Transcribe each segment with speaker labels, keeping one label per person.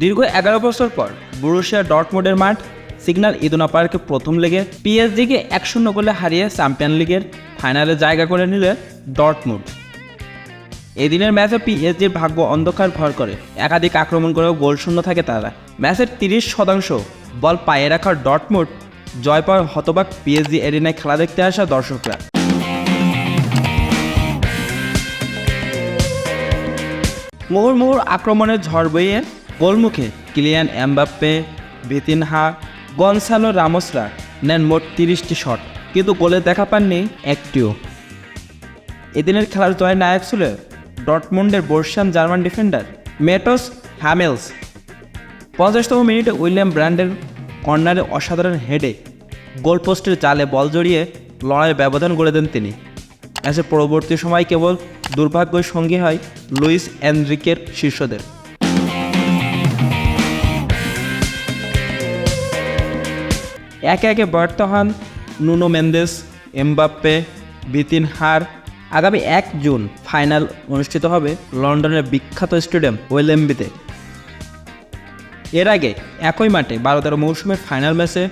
Speaker 1: দীর্ঘ এগারো বছর পর বুরুশিয়া ডটমুডের মাঠ সিগন্যাল ইদুনা পার্কে প্রথম লেগে পিএসজিকে এক শূন্য গোলে হারিয়ে চ্যাম্পিয়ন লিগের ফাইনালে জায়গা করে নিলে ডটমুড এদিনের ম্যাচে পিএসজির ভাগ্য অন্ধকার ভর করে। একাধিক আক্রমণ করেও গোল শূন্য থাকে তারা। ম্যাচের তিরিশ শতাংশ বল পায়ে রাখার ডটমুড জয় পাওয়ার হতবাক পিএসজি এরিনায় খেলা দেখতে আসা দর্শকরা। মুহুর্মুহুর আক্রমণের ঝড় বইয়ে গোলমুখে কিলিয়ান এমবাপ্পে ভিতিনহা গনসালো রামোসরা নেন মোট তিরিশটি শট, কিন্তু গোলে দেখা পাননি একটিও। এদিনের খেলার জয় নায়ক ছিল ডটমুন্ডের বর্ষিয়ান জার্মান ডিফেন্ডার মেটোস হ্যামেলস। পঞ্চাশতম মিনিটে উইলিয়াম ব্র্যান্ডের কর্নারে অসাধারণ হেডে গোলপোস্টের জালে বল জড়িয়ে লড়াইয়ের ব্যবধান গড়ে দেন তিনি। ম্যাচের পরবর্তী সময় কেবল দুর্ভাগ্যই সঙ্গী হয় লুইস এনরিকের শীর্ষদের। একে একে ব্যর্থ হন নুনো মেন্দেস, এমবাপ্পে, বিতিন হার। আগামী এক জুন ফাইনাল অনুষ্ঠিত হবে লন্ডনের বিখ্যাত স্টেডিয়াম ওয়েলেম্বিতে। এর আগে একই মাঠে বারো তেরো মৌসুমের ফাইনাল ম্যাচে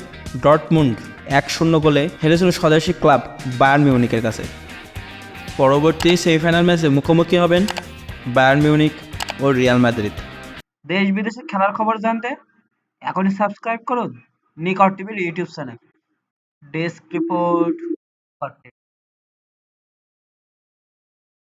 Speaker 1: ডটমুন্ড এক শূন্য গোলে হেরেছিল স্বদেশী ক্লাব বায়ার্ন মিউনিকের কাছে। পরবর্তী সেমিফাইনাল ম্যাচে মুখোমুখি হবেন বায়ার্ন মিউনিক ও রিয়াল মাদ্রিদ। দেশ বিদেশের খেলার খবর জানতে এখনই সাবস্ক্রাইব করুন। নিকট টিভির ইউটিউব চ্যানেল। Desk report.